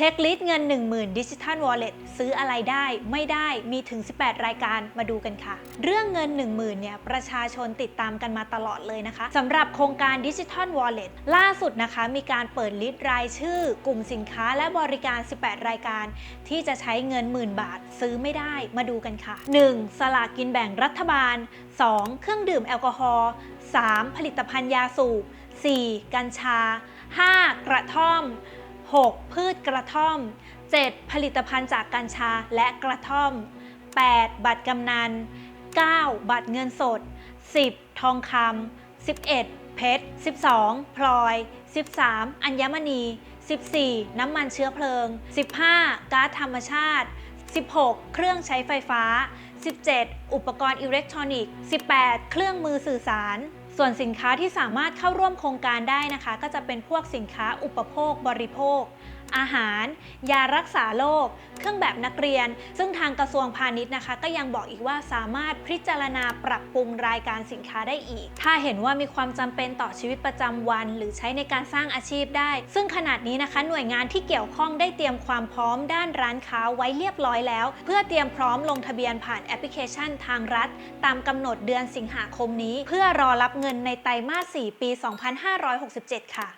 เช็คลิสต์เงิน 10,000ดิจิทัลวอลเล็ตซื้ออะไรได้ไม่ได้มีถึง 18 รายการมาดูกันค่ะ เรื่องเงิน 10,000เนี่ยประชาชนติดตามกันมาตลอดเลยนะคะสำหรับโครงการดิจิทัลวอลเล็ตล่าสุดนะคะ มีการเปิดลิสต์รายชื่อ กลุ่มสินค้าและบริการ 18 รายการ ที่จะใช้เงินหมื่นบาทซื้อไม่ได้มาดูกันค่ะ 1. สลากกินแบ่งรัฐบาล 2. เครื่องดื่มแอลกอฮอล์ 3. ผลิตภัณฑ์ยาสูบ 4. กัญชา 5. กระท่อม 6. พืชกระท่อม 7. ผลิตภัณฑ์จากกัญชาและกระท่อม 8. บัตรกำนัน 9. บัตรเงินสด 10. ทองคำ 11. เพชร 12. พลอย 13. อัญมณี 14. น้ำมันเชื้อเพลิง 15. ก๊าซธรรมชาติ 16. เครื่องใช้ไฟฟ้า 17. อุปกรณ์อิเล็กทรอนิกส์ 18. เครื่องมือสื่อสาร ส่วนสินค้าที่สามารถเข้าร่วมโครงการได้นะคะ ก็จะเป็นพวกสินค้าอุปโภคบริโภคอาหาร ยารักษาโรคเครื่องแบบนักเรียน ซึ่งทางกระทรวงพาณิชย์นะคะ ก็ยังบอกอีกว่าสามารถพิจารณาปรับปรุงรายการสินค้าได้อีก ถ้าเห็นว่ามีความจำเป็นต่อชีวิตประจำวัน หรือใช้ในการสร้างอาชีพได้ ซึ่งขนาดนี้นะคะ หน่วยงานที่เกี่ยวข้องได้เตรียมความพร้อมด้านร้านค้าไว้เรียบร้อยแล้ว เพื่อเตรียมพร้อมลงทะเบียนผ่านแอปพลิเคชันทางรัฐ ตามกำหนดเดือนสิงหาคมนี้ เพื่อรอรับเงินในไตรมาส 4 ปี 2567 ค่ะ